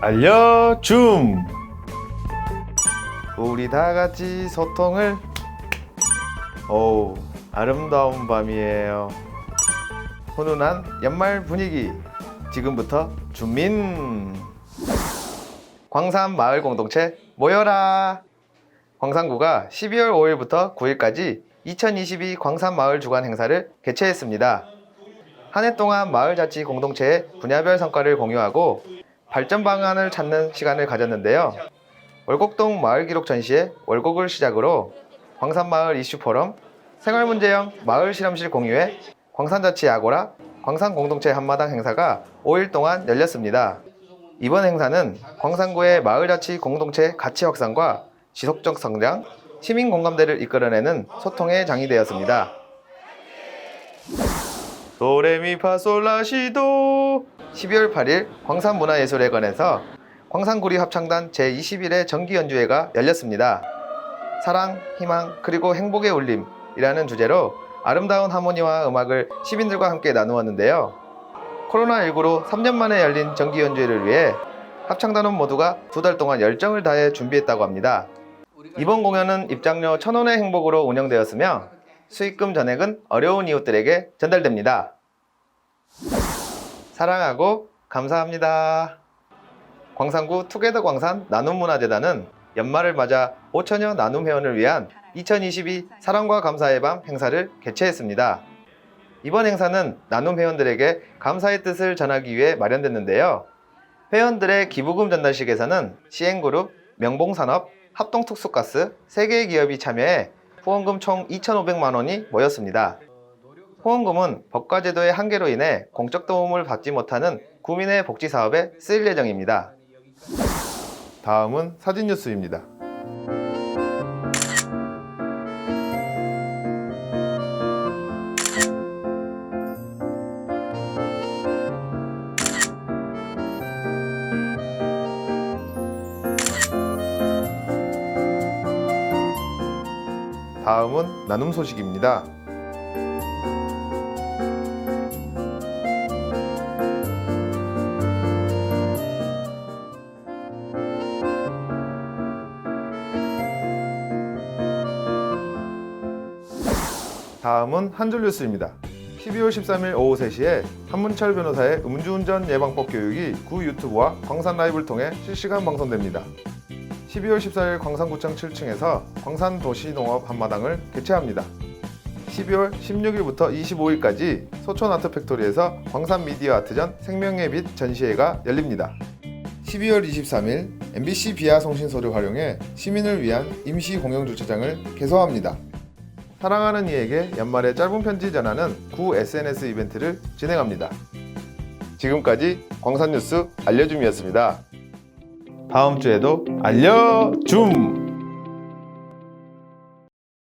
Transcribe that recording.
알려줌. 우리 다 같이 소통을. 오 아름다운 밤이에요. 훈훈한 연말 분위기. 지금부터 주민. 광산 마을 공동체 모여라. 광산구가 12월 5일부터 9일까지 2022 광산 마을 주간 행사를 개최했습니다. 한 해 동안 마을 자치 공동체의 분야별 성과를 공유하고 발전 방안을 찾는 시간을 가졌는데요. 월곡동 마을 기록 전시회 월곡을 시작으로 광산마을 이슈 포럼, 생활문제형 마을 실험실 공유회, 광산자치 아고라, 광산 공동체 한마당 행사가 5일 동안 열렸습니다. 이번 행사는 광산구의 마을자치 공동체 가치 확산과 지속적 성장, 시민 공감대를 이끌어내는 소통의 장이 되었습니다. 도레미파솔라시도 12월 8일 광산문화예술회관에서 광산구리 합창단 제21회 정기연주회가 열렸습니다. 사랑, 희망, 그리고 행복의 울림이라는 주제로 아름다운 하모니와 음악을 시민들과 함께 나누었는데요. 코로나19로 3년 만에 열린 정기연주회를 위해 합창단원 모두가 두 달 동안 열정을 다해 준비했다고 합니다. 이번 공연은 입장료 1,000원의 행복으로 운영되었으며 수익금 전액은 어려운 이웃들에게 전달됩니다. 사랑하고 감사합니다. 광산구 투게더 광산 나눔문화재단은 연말을 맞아 5천여 나눔 회원을 위한 2022 사랑과 감사의 밤 행사를 개최했습니다. 이번 행사는 나눔 회원들에게 감사의 뜻을 전하기 위해 마련됐는데요. 회원들의 기부금 전달식에서는 시행그룹, 명봉산업, 합동특수가스 3개의 기업이 참여해 후원금 총 2,500만 원이 모였습니다. 후원금은 법과 제도의 한계로 인해 공적 도움을 받지 못하는 구민의 복지 사업에 쓰일 예정입니다. 다음은 사진 뉴스입니다. 다음은 나눔 소식입니다. 다음은 한줄 뉴스입니다. 12월 13일 오후 3시에 한문철 변호사의 음주운전 예방법 교육이 구 유튜브와 광산 라이브를 통해 실시간 방송됩니다. 12월 14일 광산구청 7층에서 광산도시농업 한마당을 개최합니다. 12월 16일부터 25일까지 소촌 아트팩토리에서 광산 미디어 아트전 생명의 빛 전시회가 열립니다. 12월 23일 MBC 비아 송신소를 활용해 시민을 위한 임시 공영 주차장을 개소합니다. 사랑하는 이에게 연말에 짧은 편지 전하는 구 SNS 이벤트를 진행합니다. 지금까지 광산뉴스 알려줌이었습니다. 다음 주에도 알려줌!